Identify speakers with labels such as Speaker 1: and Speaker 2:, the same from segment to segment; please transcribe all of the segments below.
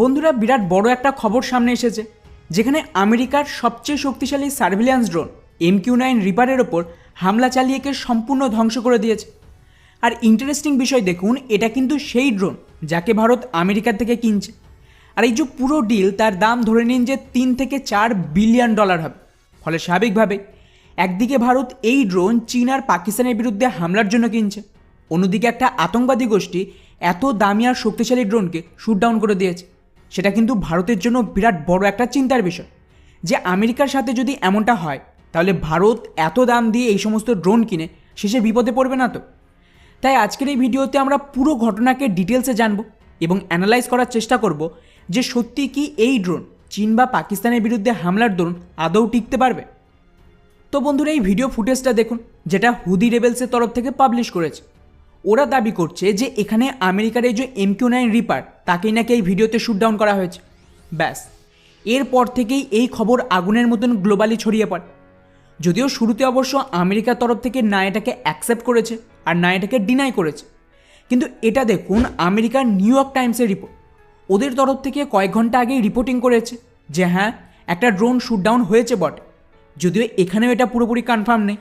Speaker 1: বন্ধুরা, বিরাট বড় একটা খবর সামনে এসেছে, যেখানে আমেরিকার সবচেয়ে শক্তিশালী surveillance drone M Q nine রিপারের ওপর হামলা চালিয়ে একে সম্পূর্ণ ধ্বংস করে দিয়েছে। আর ইন্টারেস্টিং বিষয় দেখুন, এটা কিন্তু সেই ড্রোন যাকে ভারত আমেরিকার থেকে কিনছে। আর এই যে পুরো ডিল তার দাম ধরে নিন যে তিন থেকে চার বিলিয়ন ডলার হবে। ফলে স্বাভাবিকভাবে একদিকে ভারত এই ড্রোন চীন আর পাকিস্তানের বিরুদ্ধে হামলার জন্য কিনছে, অন্যদিকে একটা আতঙ্কবাদী গোষ্ঠী এত দামি আর শক্তিশালী ড্রোনকে শুট ডাউন করে দিয়েছে। সেটা কিন্তু ভারতের জন্য বিরাট বড় একটা চিন্তার বিষয়। যে আমেরিকার সাথে যদি এমনটা হয়, তাহলে ভারত এত দাম দিয়ে এই সমস্ত ড্রোন কিনে শেষে বিপদে পড়বে না তো? তাই আজকের এই ভিডিওতে আমরা পুরো ঘটনাকে ডিটেলসে জানব এবং অ্যানালাইজ করার চেষ্টা করব যে সত্যি কি এই ড্রোন, চীন বা পাকিস্তানের বিরুদ্ধে হামলার দরুন আদৌ টিকতে পারবে? তো বন্ধুরা, এই ভিডিও ফুটেজটা দেখুন, যেটা হুদি রেবেলসের তরফ থেকে পাবলিশ করেছে। ওরা দাবি করছে যে এখানে আমেরিকার এই যে এম কিউ নাইন রিপার, তাকেই নাকি এই ভিডিওতে শুট ডাউন করা হয়েছে। ব্যাস। এরপর থেকেই এই খবর আগুনের মতন গ্লোবালি ছড়িয়ে পড়ে। যদিও শুরুতে অবশ্য আমেরিকার তরফ থেকে না এটাকে অ্যাকসেপ্ট করেছে আর না এটাকে ডিনাই করেছে। কিন্তু এটা দেখুন আমেরিকার নিউ ইয়র্ক টাইমসের রিপোর্ট ওদের তরফ থেকে কয়েক ঘণ্টা আগেই রিপোর্টিং করেছে যে হ্যাঁ একটা ড্রোন শুট ডাউন হয়েছে বটে। যদিও এখানেও এটা পুরোপুরি কনফার্ম নেই।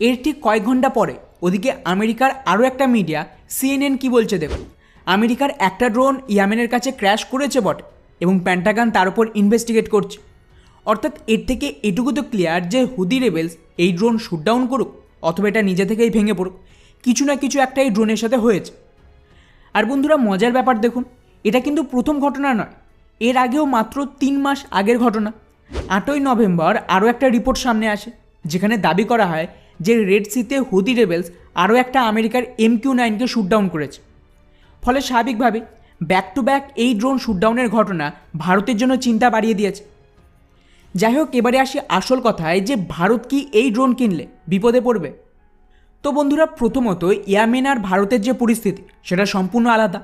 Speaker 1: এর ঠিক কয়েক ঘণ্টা পরে ওদিকে আমেরিকার আরও একটা মিডিয়া সিএনএন কি বলছে দেখুন? আমেরিকার একটা ড্রোন ইয়ামেনের কাছে ক্র্যাশ করেছে বট এবং প্যান্টাগান তার উপর ইনভেস্টিগেট করছে। অর্থাৎ এর থেকে এটুকু তো ক্লিয়ার যে হুদি রেবেলস এই ড্রোন শুট ডাউন করুক অথবা এটা নিজে থেকেই ভেঙে পড়ুক, কিছু না কিছু একটা এই ড্রোনের সাথে হয়েছে। আর বন্ধুরা, মজার ব্যাপার দেখুন, এটা কিন্তু প্রথম ঘটনা নয়, এর আগেও মাত্র তিন মাস আগের ঘটনা। আটই নভেম্বর আরও একটা রিপোর্ট সামনে আসে, যেখানে দাবি করা হয় যে রেড সিতে হুদি রেবেলস আরও একটা আমেরিকার এম কিউ নাইনকে শুট ডাউন করেছে। ফলে স্বাভাবিকভাবে ব্যাক টু ব্যাক এই ড্রোন শুটডাউনের ঘটনা ভারতের জন্য চিন্তা বাড়িয়ে দিয়েছে। যাই হোক, এবারে আসি আসল কথায় যে ভারত কি এই ড্রোন কিনলে? বিপদে পড়বে। তো বন্ধুরা, প্রথমত ইয়ামেন আর ভারতের যে পরিস্থিতি, সেটা সম্পূর্ণ আলাদা।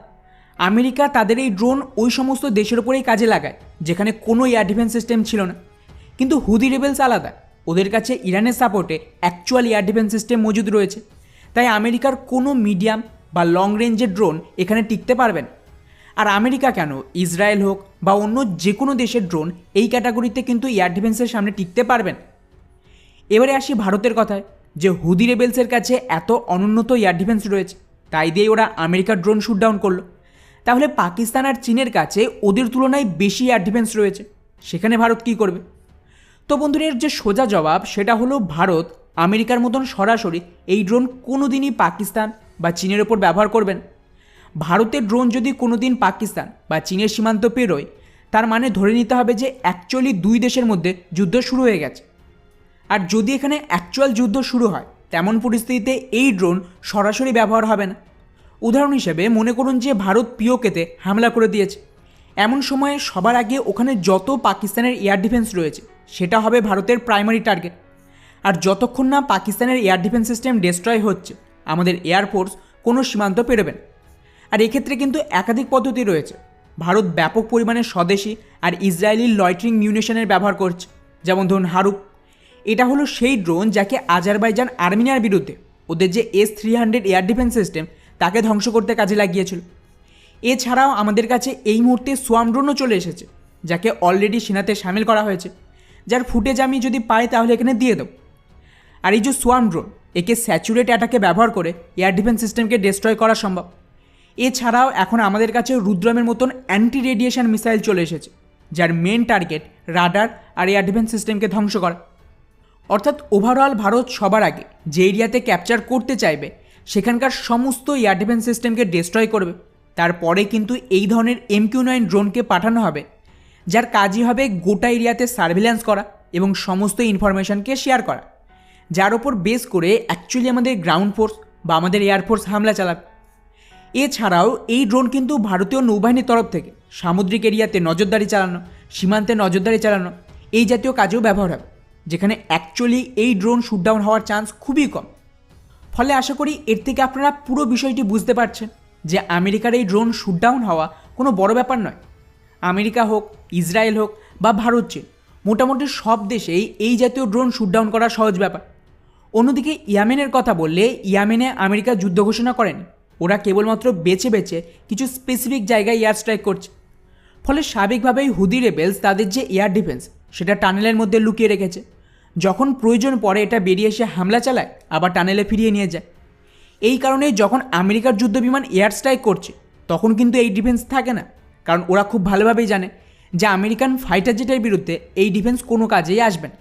Speaker 1: আমেরিকা তাদের এই ড্রোন ওই সমস্ত দেশের ওপরেই কাজে লাগায়, যেখানে কোনো এয়ার ডিফেন্স সিস্টেম ছিল না। কিন্তু হুদি রেবেলস আলাদা। ওদের কাছে ইরানের সাপোর্টে অ্যাকচুয়াল এয়ার ডিফেন্স সিস্টেম মজুদ রয়েছে। তাই আমেরিকার কোনো মিডিয়াম বা লং রেঞ্জের ড্রোন এখানে টিকতে পারবেন। আর আমেরিকা কেন? ইসরায়েল হোক বা অন্য যে কোনো দেশের ড্রোন এই ক্যাটাগরিতে কিন্তু এয়ার ডিফেন্সের সামনে টিকতে পারবেন। এবারে আসি ভারতের কথায়, যে হুদি রেবেলসের কাছে এত অনুন্নত এয়ার ডিফেন্স রয়েছে, তাই দিয়ে ওরা আমেরিকার ড্রোন শুট ডাউন করল। তাহলে পাকিস্তান আর চীনের কাছে ওদের তুলনায় বেশি এয়ার ডিফেন্স রয়েছে। সেখানে ভারত কী করবে? তো বন্ধুরা যে সোজা জবাব, সেটা হলো ভারত। আমেরিকার মতন সরাসরি এই ড্রোন কোনো দিনই পাকিস্তান বা চীনের ওপর ব্যবহার করবেন। ভারতের ড্রোন যদি কোনো দিন পাকিস্তান বা চীনের সীমান্ত পেরোয়, তার মানে ধরে নিতে হবে যে অ্যাকচুয়ালি দুই দেশের মধ্যে যুদ্ধ শুরু হয়ে গেছে। আর যদি এখানে অ্যাকচুয়াল যুদ্ধ শুরু হয়, তেমন পরিস্থিতিতে এই ড্রোন সরাসরি ব্যবহার হবে না। উদাহরণ হিসেবে মনে করুন যে ভারত পিওকেতে হামলা করে দিয়েছে। এমন সময়ে সবার আগে ওখানে যত পাকিস্তানের এয়ার ডিফেন্স রয়েছে সেটা হবে ভারতের প্রাইমারি টার্গেট আর যতক্ষণ না পাকিস্তানের এয়ার ডিফেন্স সিস্টেম ডিস্ট্রয় হচ্ছে, আমাদের এয়ারফোর্স কোনো সীমান্ত পেরোবে না। আর এক্ষেত্রে কিন্তু একাধিক পদ্ধতি রয়েছে। ভারত ব্যাপক পরিমাণে স্বদেশি আর ইসরায়েলি লয়ট্রিং মিউনিশনের ব্যবহার করছে, যেমন ধরুন হারুক এটা হলো সেই ড্রোন যাকে আজারবাইজান আর্মিনিয়ার বিরুদ্ধে ওদের যে S three hundred air defence system তাকে ধ্বংস করতে কাজে লাগিয়েছিল। এছাড়াও আমাদের কাছে এই মুহূর্তে সোয়াম ড্রোনও চলে এসেছে, যাকে অলরেডি সেনাতে সামিল করা হয়েছে। যার ফুটেজ আমি যদি পাই তাহলে এখানে দিয়ে দেবো। আর এই যে সোয়াম ড্রোন একে স্যাচুরেট অ্যাটাকে ব্যবহার করে এয়ার ডিফেন্স সিস্টেমকে ডিস্ট্রয় করা সম্ভব। এছাড়াও এখন আমাদের কাছে রুদ্রমের মতন অ্যান্টি রেডিয়েশন মিসাইল চলে এসেছে, যার মেন টার্গেট রাডার আর এয়ার ডিফেন্স সিস্টেমকে ধ্বংস করা। অর্থাৎ ওভারঅল ভারত সবার আগে যে এরিয়াতে ক্যাপচার করতে চাইবে, সেখানকার সমস্ত এয়ার ডিফেন্স সিস্টেমকে ডিস্ট্রয় করবে। তারপরে কিন্তু এই ধরনের এমকিউ নাইন ড্রোনকে পাঠানো হবে। যার কাজই হবে গোটা এরিয়াতে সার্ভিল্যান্স করা এবং সমস্ত ইনফরমেশনকে শেয়ার করা। যার ওপর বেস করে অ্যাকচুয়ালি আমাদের গ্রাউন্ড ফোর্স বা আমাদের এয়ারফোর্স হামলা চালাবে। এছাড়াও এই ড্রোন কিন্তু ভারতীয় নৌবাহিনীর তরফ থেকে সামুদ্রিক এরিয়াতে নজরদারি চালানো, সীমান্তে নজরদারি চালানো এই জাতীয় কাজেও ব্যবহার হবে, যেখানে অ্যাকচুয়ালি এই ড্রোন শুটডাউন হওয়ার চান্স খুবই কম। ফলে আশা করি এর থেকে আপনারা পুরো বিষয়টি বুঝতে পারছেন যে আমেরিকার এই ড্রোন শুটডাউন হওয়া কোনো বড় ব্যাপার নয়। আমেরিকা হোক, ইসরায়েল হোক বা ভারত, চীন, মোটামুটি সব দেশেই এই জাতীয় ড্রোন শুটডাউন করা সহজ ব্যাপার। অন্যদিকে ইয়ামেনের কথা বললে ইয়ামেনে আমেরিকা যুদ্ধ ঘোষণা করেনি। ওরা কেবলমাত্র বেছে বেছে কিছু স্পেসিফিক জায়গায় এয়ার স্ট্রাইক করছে। ফলে স্বাভাবিকভাবেই হুদি রেবেলস তাদের যে এয়ার ডিফেন্স সেটা টানেলের মধ্যে লুকিয়ে রেখেছে। যখন প্রয়োজন পড়ে এটা বেরিয়ে এসে হামলা চালায়, আবার টানেলে ফিরিয়ে নিয়ে যায়। এই কারণে যখন আমেরিকার যুদ্ধ বিমান এয়ার স্ট্রাইক করছে, তখন কিন্তু এই ডিফেন্স থাকে না। কারণ ওরা খুব ভালোভাবেই জানে যে আমেরিকান ফাইটার জেটের বিরুদ্ধে এই ডিফেন্স কোনো কাজেই আসবে না।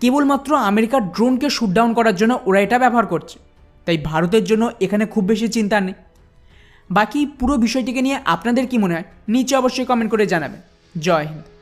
Speaker 1: কেবলমাত্র আমেরিকার ড্রোনকে শুট ডাউন করার জন্য ওরা এটা ব্যবহার করছে। তাই ভারতের জন্য এখানে খুব বেশি চিন্তা নেই। বাকি পুরো বিষয়টিকে নিয়ে আপনাদের কি মনে হয়? নিচে অবশ্যই কমেন্ট করে জানাবেন। জয় হিন্দ।